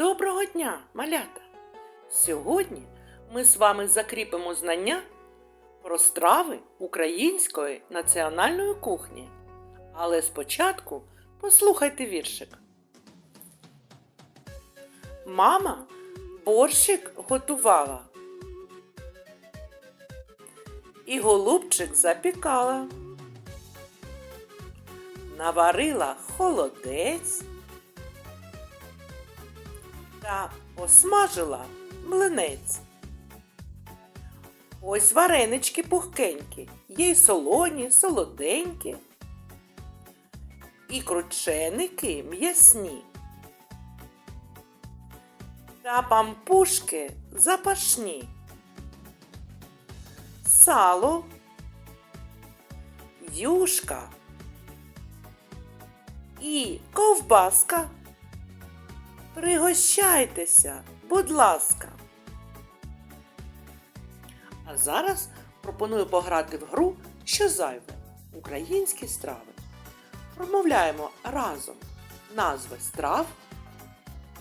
Доброго дня, малята! Сьогодні ми з вами закріпимо знання про страви української національної кухні. Але спочатку послухайте віршик. Мама борщик готувала. І голубчик запікала. Наварила холодець та посмажила млинець. Ось варенички пухкенькі, є й солоні, солоденькі. І крученики м'ясні. Та пампушки запашні. Сало, юшка і ковбаска. Пригощайтеся, будь ласка. А зараз пропоную пограти в гру що зайве українські страви. Промовляємо разом назви страв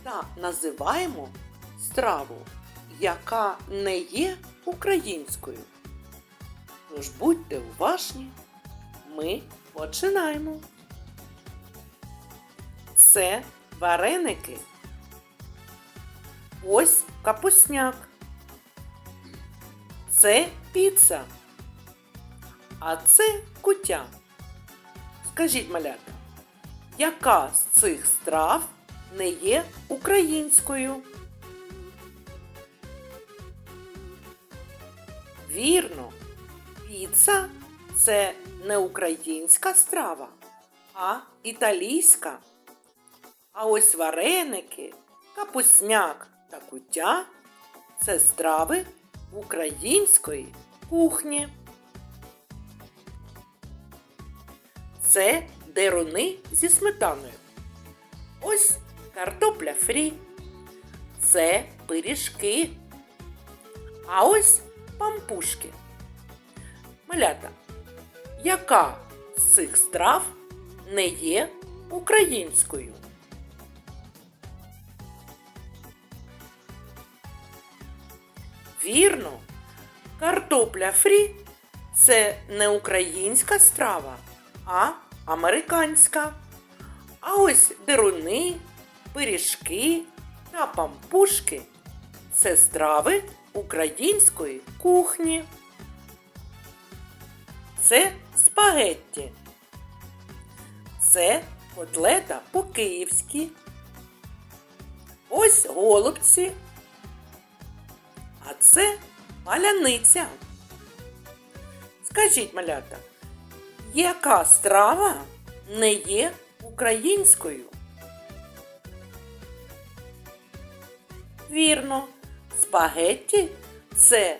та називаємо страву, яка не є українською. Тож будьте уважні, ми починаємо. Це вареники. Ось капусняк. Це піца. А це кутя. Скажіть, малята, яка з цих страв не є українською? Вірно, піца це не українська страва, а італійська. А ось вареники, капусняк та куття це страви української кухні. Це деруни зі сметаною. Ось картопля фрі. Це пиріжки. А ось пампушки. Малята, яка з цих страв не є українською? Вірно, картопля фрі це не українська страва, а американська. А ось деруни, пиріжки та пампушки це страви української кухні. Це спагетті. Це котлета по-київськи. Ось голубці. А це паляниця. Скажіть, малята, яка страва не є українською? Вірно, спагетті це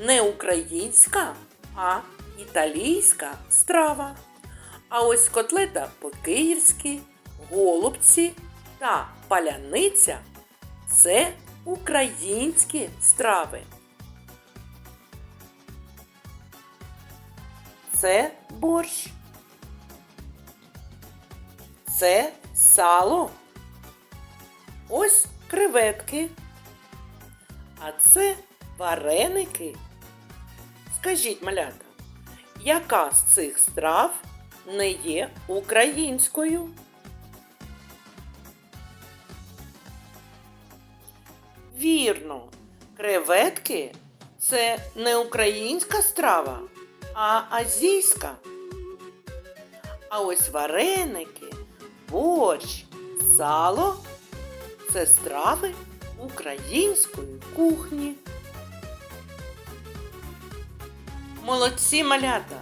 не українська, а італійська страва. А ось котлета по-київськи, голубці та паляниця це українські страви. Це борщ. Це сало. Ось креветки. А це вареники. Скажіть, малята, яка з цих страв не є українською? Вірно, креветки це не українська страва, а азійська. А ось вареники, борщ, сало це страви української кухні. Молодці малята!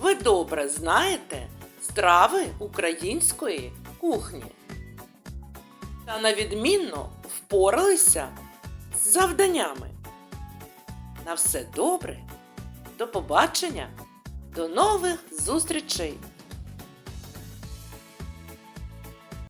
Ви добре знаєте страви української кухні. Та на відмінно впоралися з завданнями. На все добре, до побачення, до нових зустрічей!